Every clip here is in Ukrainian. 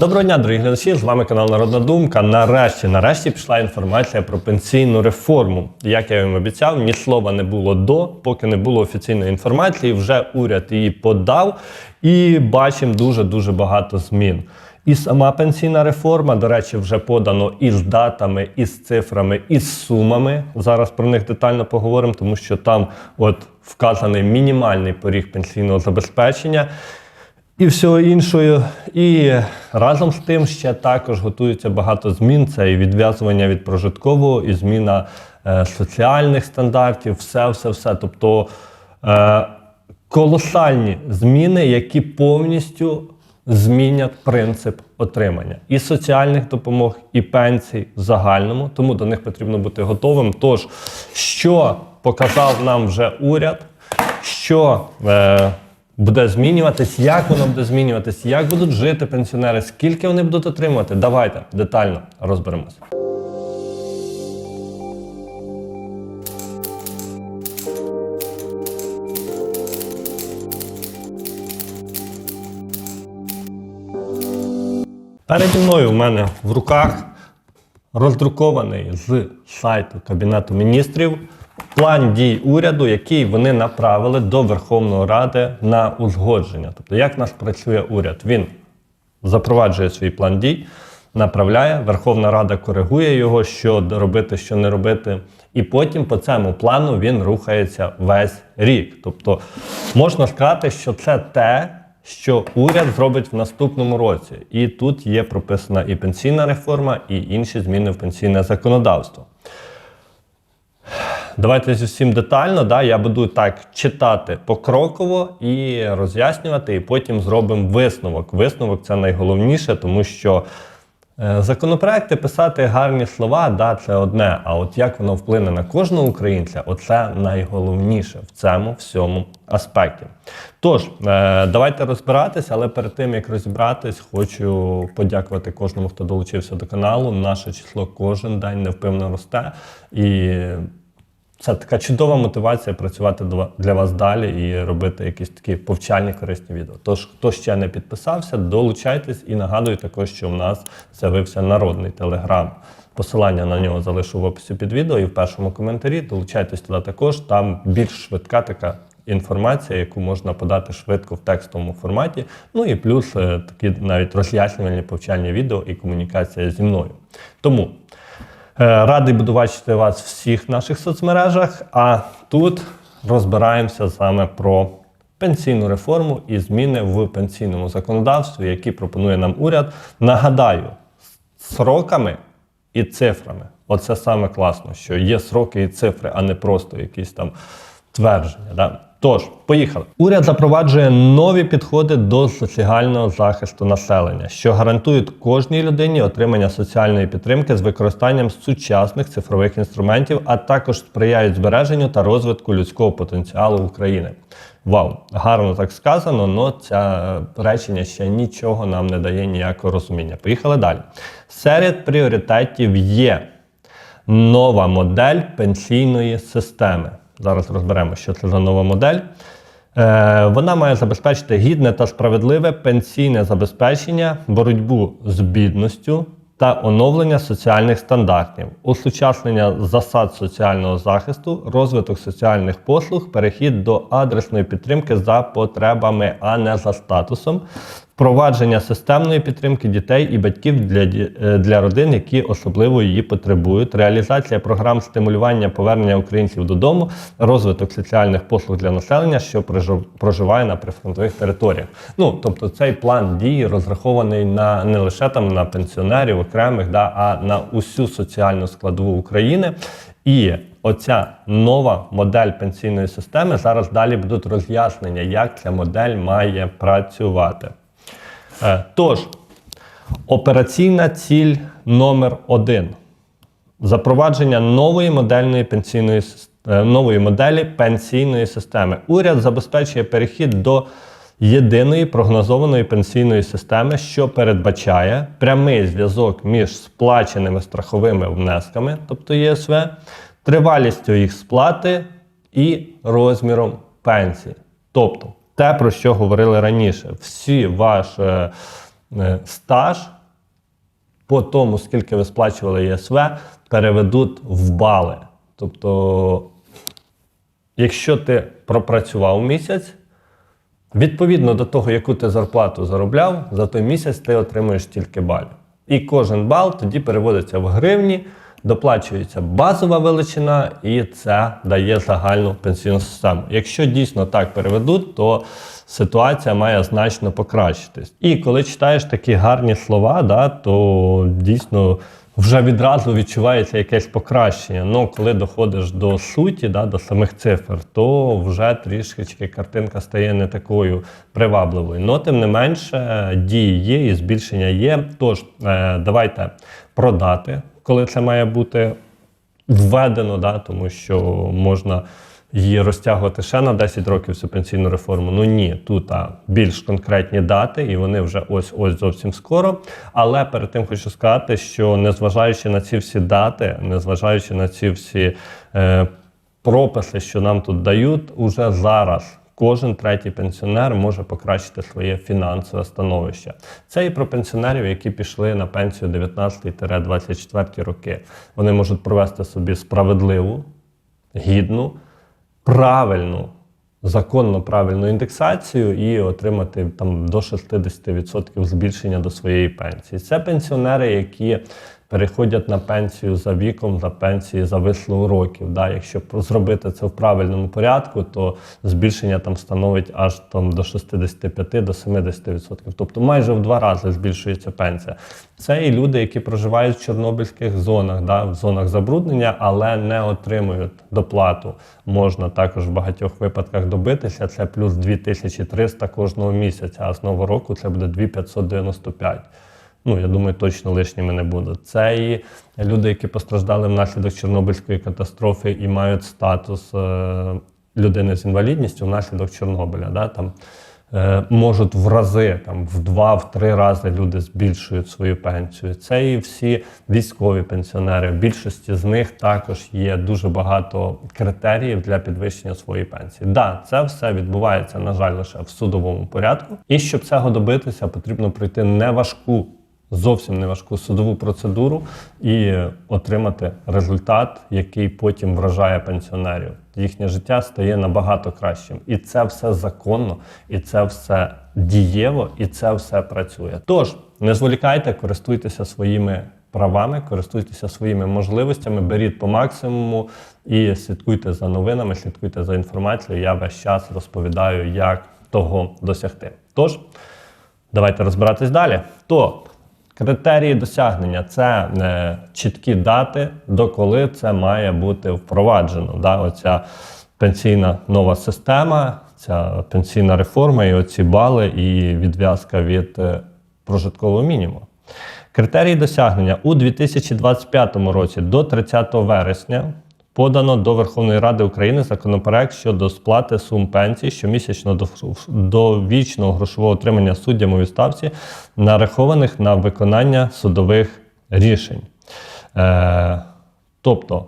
Доброго дня, дорогі глядачі! З вами канал Народна Думка. Нарешті, нарешті пішла інформація про пенсійну реформу. Як я вам обіцяв, ні слова не було до, поки не було офіційної інформації. Вже уряд її подав, і бачимо дуже дуже багато змін. І сама пенсійна реформа, до речі, вже подано із датами, із цифрами, із сумами. Зараз про них детально поговоримо, тому що там от вказаний мінімальний поріг пенсійного забезпечення і всього іншого. І разом з тим ще також готується багато змін. Це і відв'язування від прожиткового, і зміна е, соціальних стандартів, все, все, все. Тобто е, колосальні зміни, які повністю змінять принцип отримання і соціальних допомог, і пенсій в загальному. Тому до них потрібно бути готовим. Тож, що показав нам вже уряд, що е, буде змінюватись, як воно буде змінюватись, як будуть жити пенсіонери, скільки вони будуть отримувати. Давайте детально розберемося. Переді мною в мене в руках роздрукований з сайту Кабінету міністрів план дій уряду, який вони направили до Верховної Ради на узгодження. Тобто, як в нас працює уряд? Він запроваджує свій план дій, направляє, Верховна Рада коригує його, що робити, що не робити. І потім по цьому плану він рухається весь рік. Тобто можна сказати, що це те, що уряд зробить в наступному році. І тут є прописана і пенсійна реформа, і інші зміни в пенсійне законодавство. Давайте усім детально. Да, Я буду так читати покроково і роз'яснювати, і потім зробимо висновок. Висновок це найголовніше, тому що е, законопроекти писати гарні слова, да, це одне. А от як воно вплине на кожного українця, оце найголовніше в цьому всьому аспекті. Тож, е, давайте розбиратися, але перед тим як розібратись, хочу подякувати кожному, хто долучився до каналу. Наше число кожен день невпинно росте. І це така чудова мотивація працювати для вас далі і робити якісь такі повчальні корисні відео. Тож, хто ще не підписався, долучайтесь і нагадую також, що в нас з'явився народний телеграм. Посилання на нього залишу в описі під відео і в першому коментарі. Долучайтесь туди також. Там більш швидка така інформація, яку можна подати швидко в текстовому форматі. Ну і плюс е, такі навіть роз'яснювальні повчальні відео і комунікація зі мною. Тому Радий буду бачити вас в всіх наших соцмережах. А тут розбираємося саме про пенсійну реформу і зміни в пенсійному законодавстві, які пропонує нам уряд. Нагадаю, сроками і цифрами. Оце саме класно, що є сроки і цифри, а не просто якісь там твердження. Да? Тож, поїхали. Уряд запроваджує нові підходи до соціального захисту населення, що гарантують кожній людині отримання соціальної підтримки з використанням сучасних цифрових інструментів, а також сприяють збереженню та розвитку людського потенціалу України. Вау, гарно так сказано, але це речення ще нічого нам не дає ніякого розуміння. Поїхали далі. Серед пріоритетів є нова модель пенсійної системи. Зараз розберемо, що це за нова модель. Е, вона має забезпечити гідне та справедливе пенсійне забезпечення, боротьбу з бідністю та оновлення соціальних стандартів, усучаснення засад соціального захисту, розвиток соціальних послуг, перехід до адресної підтримки за потребами, а не за статусом, впровадження системної підтримки дітей і батьків для, е, для родин, які особливо її потребують, реалізація програм стимулювання повернення українців додому, розвиток соціальних послуг для населення, що проживає на прифронтових територіях. Ну тобто цей план дії розрахований на не лише там на пенсіонерів окремих, да, а на усю соціальну складову України. І оця нова модель пенсійної системи зараз далі будуть роз'яснення, як ця модель має працювати. Е, Тож, операційна ціль номер один запровадження нової модельної пенсійної е, нової моделі пенсійної системи. Уряд забезпечує перехід до єдиної прогнозованої пенсійної системи, що передбачає прямий зв'язок між сплаченими страховими внесками, тобто ЄСВ, тривалістю їх сплати і розміром пенсії. Тобто, те, про що говорили раніше, всі ваші е, стаж по тому, скільки ви сплачували ЄСВ, переведуть в бали. Тобто, якщо ти пропрацював місяць, відповідно до того, яку ти зарплату заробляв, за той місяць ти отримуєш тільки балів. І кожен бал тоді переводиться в гривні, доплачується базова величина, і це дає загальну пенсійну систему. Якщо дійсно так переведуть, то ситуація має значно покращитись. І коли читаєш такі гарні слова, да, то дійсно вже відразу відчувається якесь покращення. Ну, коли доходиш до суті, да, до самих цифр, то вже трішечки картинка стає не такою привабливою. Но тим не менше, дії є і збільшення є. Тож е, давайте продати, коли це має бути введено, да, тому що можна її розтягувати ще на 10 років цю пенсійну реформу. Ну ні, тут а, більш конкретні дати, і вони вже ось ось зовсім скоро. Але перед тим хочу сказати, що незважаючи на ці всі дати, незважаючи на ці всі е, прописи, що нам тут дають, уже зараз. Кожен третій пенсіонер може покращити своє фінансове становище. Це і про пенсіонерів, які пішли на пенсію 19-24 роки. Вони можуть провести собі справедливу, гідну, правильну, законно правильну індексацію і отримати там до 60% збільшення до своєї пенсії. Це пенсіонери, які переходять на пенсію за віком, за пенсії за вислугу років. Да? Якщо зробити це в правильному порядку, то збільшення там становить аж там до 65 до 70%. Тобто майже в два рази збільшується пенсія. Це і люди, які проживають в чорнобильських зонах, да? в зонах забруднення, але не отримують доплату. Можна також в багатьох випадках добитися. Це плюс 2300 кожного місяця, а з нового року це буде 2595. Ну, я думаю, точно лишніми не будуть. Це і люди, які постраждали внаслідок Чорнобильської катастрофи і мають статус е, людини з інвалідністю внаслідок Чорнобиля. Да? Там, е, можуть в рази, там, в два, в три рази люди збільшують свою пенсію. Це і всі військові пенсіонери. В більшості з них також є дуже багато критеріїв для підвищення своєї пенсії. Да, це все відбувається, на жаль, лише в судовому порядку. І щоб цього добитися, потрібно пройти неважку зовсім неважку судову процедуру і отримати результат, який потім вражає пенсіонерів. Їхнє життя стає набагато кращим. І це все законно, і це все дієво, і це все працює. Тож не зволікайте, користуйтеся своїми. Правами, користуйтеся своїми можливостями, беріть по максимуму і слідкуйте за новинами, слідкуйте за інформацією. Я весь час розповідаю, як того досягти. Тож, давайте розбиратись далі. То Критерії досягнення це е, чіткі дати, доколи це має бути впроваджено. Да? Оця пенсійна нова система, ця пенсійна реформа, і оці бали, і відв'язка від е, прожиткового мінімуму. Критерії досягнення у 2025 році до 30 вересня подано до Верховної Ради України законопроект щодо сплати сум пенсій щомісячно до, вічного грошового отримання суддям у відставці, нарахованих на виконання судових рішень. Е, Тобто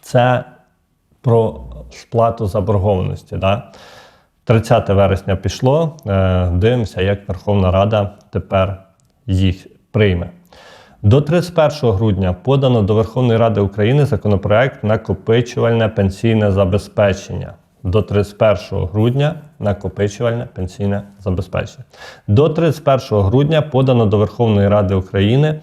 це про сплату заборгованості. Да? 30 вересня пішло. Е, Дивимося, як Верховна Рада тепер їх прийме. До 31 грудня подано до Верховної Ради України законопроект накопичувальне пенсійне забезпечення. До 31 грудня накопичувальне пенсійне забезпечення. До 31 грудня подано до Верховної Ради України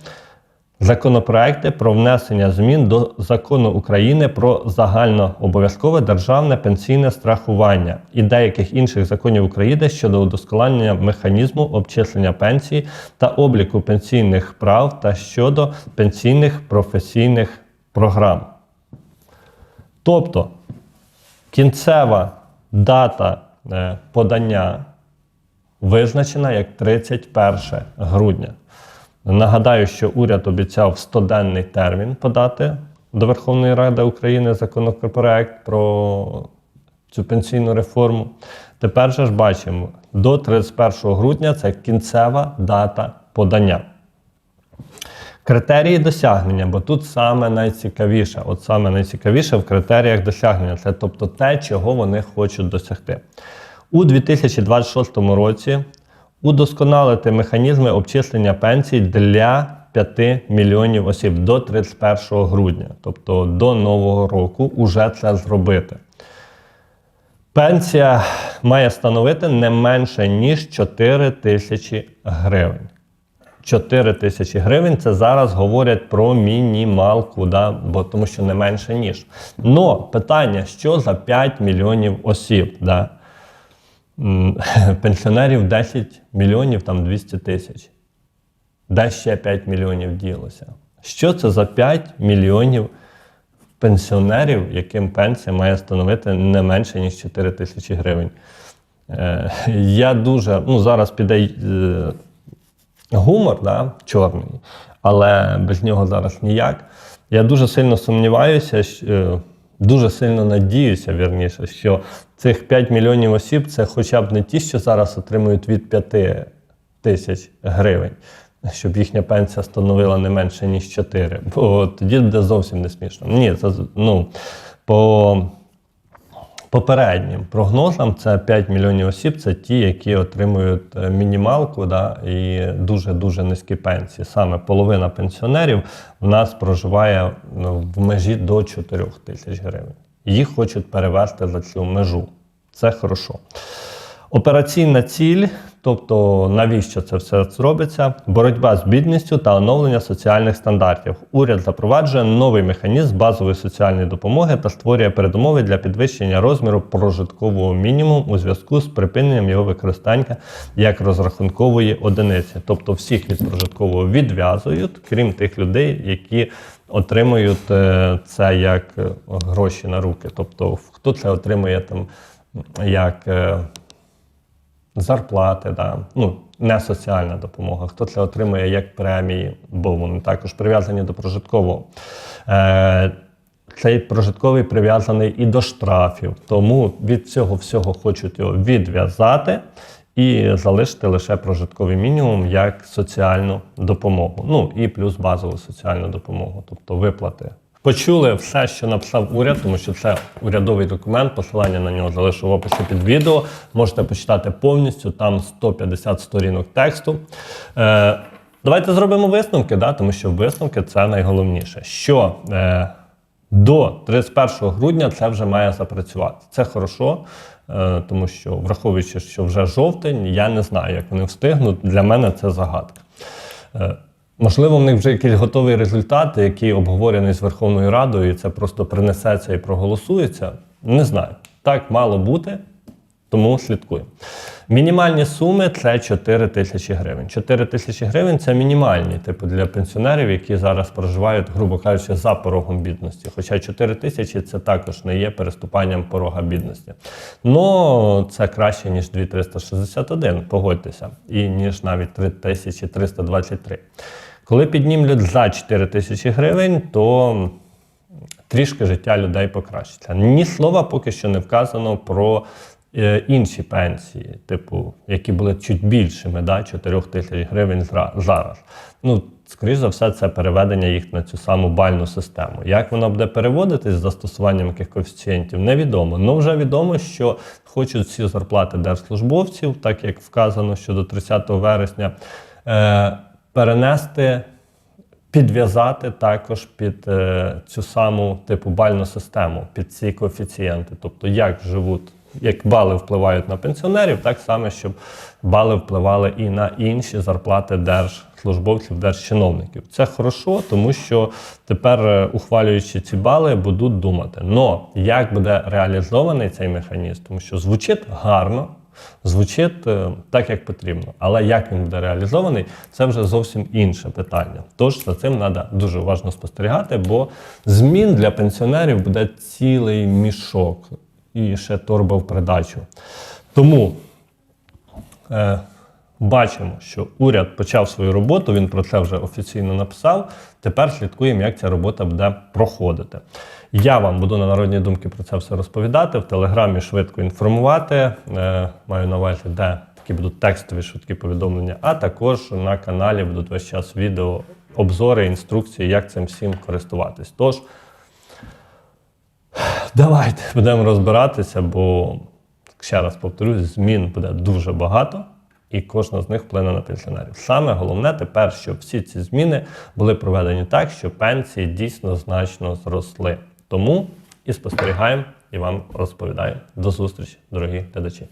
Законопроекти про внесення змін до закону України про загальнообов'язкове державне пенсійне страхування і деяких інших законів України щодо удосконалення механізму обчислення пенсії та обліку пенсійних прав та щодо пенсійних професійних програм. Тобто кінцева дата е, подання визначена як 31 грудня. Нагадаю, що уряд обіцяв 100-денний термін подати до Верховної Ради України законопроект про цю пенсійну реформу. Тепер же ж бачимо, до 31 грудня це кінцева дата подання. Критерії досягнення, бо тут саме найцікавіше, от саме найцікавіше в критеріях досягнення, це тобто те, чого вони хочуть досягти. У 2026 році удосконалити механізми обчислення пенсій для 5 мільйонів осіб до 31 грудня, тобто до нового року, уже це зробити. Пенсія має становити не менше, ніж 4 тисячі гривень. 4 тисячі гривень це зараз говорять про мінімалку, да? бо тому що не менше ніж. Но питання, що за 5 мільйонів осіб? Да? Пенсіонерів 10 мільйонів, там 200 тисяч. Де ще 5 мільйонів ділося? Що це за 5 мільйонів пенсіонерів, яким пенсія має становити не менше, ніж 4 тисячі гривень? Е, я дуже, ну зараз піде е, гумор, да, чорний, але без нього зараз ніяк. Я дуже сильно сумніваюся, що, е, дуже сильно надіюся, вірніше, що цих 5 мільйонів осіб це хоча б не ті, що зараз отримують від 5 тисяч гривень, щоб їхня пенсія становила не менше, ніж 4. Бо тоді буде зовсім не смішно. Ні, це ну, по попереднім прогнозам це 5 мільйонів осіб, це ті, які отримують е, мінімалку да, і дуже-дуже низькі пенсії. Саме половина пенсіонерів в нас проживає ну, в межі до 4 тисяч гривень. Їх хочуть перевести за цю межу. Це хорошо. Операційна ціль, тобто навіщо це все зробиться? Боротьба з бідністю та оновлення соціальних стандартів. Уряд запроваджує новий механізм базової соціальної допомоги та створює передумови для підвищення розміру прожиткового мінімуму у зв'язку з припиненням його використання як розрахункової одиниці. Тобто всіх від прожиткового відв'язують, крім тих людей, які отримують е, це як е, гроші на руки. Тобто, хто це отримує там як. Зарплати, да. ну, не соціальна допомога. Хто це отримує як премії, бо вони також прив'язані до прожиткового. Е, цей прожитковий прив'язаний і до штрафів. Тому від цього всього хочуть його відв'язати і залишити лише прожитковий мінімум як соціальну допомогу. Ну і плюс базову соціальну допомогу, тобто виплати. Почули все, що написав уряд, тому що це урядовий документ. Посилання на нього залишу в описі під відео. Можете почитати повністю, там 150 сторінок тексту. Е, давайте зробимо висновки, да? тому що висновки це найголовніше. Що е, до 31 грудня це вже має запрацювати. Це хорошо, е, тому що, враховуючи, що вже жовтень, я не знаю, як вони встигнуть. Для мене це загадка. Е, Можливо, в них вже якийсь готовий результат, який обговорений з Верховною Радою, і це просто принесеться і проголосується. Не знаю. Так мало бути, тому слідкуємо. Мінімальні суми це 4 тисячі гривень. 4 тисячі гривень це мінімальні, типу для пенсіонерів, які зараз проживають, грубо кажучи, за порогом бідності. Хоча 4 тисячі це також не є переступанням порога бідності. Ну це краще, ніж 2361, погодьтеся, і ніж навіть 3323. Коли піднімлять за 4 тисячі гривень, то трішки життя людей покращиться. Ні слова поки що не вказано про е, інші пенсії, типу, які були чуть більшими, да, 4 тисяч гривень зараз. Ну, скоріш за все, це переведення їх на цю саму бальну систему. Як вона буде переводитись з застосуванням яких коефіцієнтів, невідомо. Ну вже відомо, що хочуть всі зарплати держслужбовців, так як вказано, що до 30 вересня. Е, перенести підв'язати також під е, цю саму типу бальну систему, під ці коефіцієнти. Тобто, як живуть, як бали впливають на пенсіонерів, так само, щоб бали впливали і на інші зарплати держслужбовців, держчиновників. Це хорошо, тому що тепер, е, ухвалюючи ці бали, будуть думати. Но як буде реалізований цей механізм, тому що звучить гарно. Звучить е, так, як потрібно, але як він буде реалізований, це вже зовсім інше питання. Тож за цим треба дуже уважно спостерігати, бо змін для пенсіонерів буде цілий мішок і ще торба в придачу. Тому е, бачимо, що уряд почав свою роботу, він про це вже офіційно написав. Тепер слідкуємо, як ця робота буде проходити. Я вам буду на народні думки про це все розповідати, в телеграмі швидко інформувати. Е, маю на увазі, де такі будуть текстові швидкі повідомлення, а також на каналі будуть весь час відео, обзори, інструкції, як цим всім користуватись. Тож, давайте будемо розбиратися, бо ще раз повторюсь, змін буде дуже багато. І кожна з них вплине на пенсіонерів. Саме головне тепер, щоб всі ці зміни були проведені так, що пенсії дійсно значно зросли. Тому і спостерігаємо, і вам розповідаю. До зустрічі, дорогі глядачі.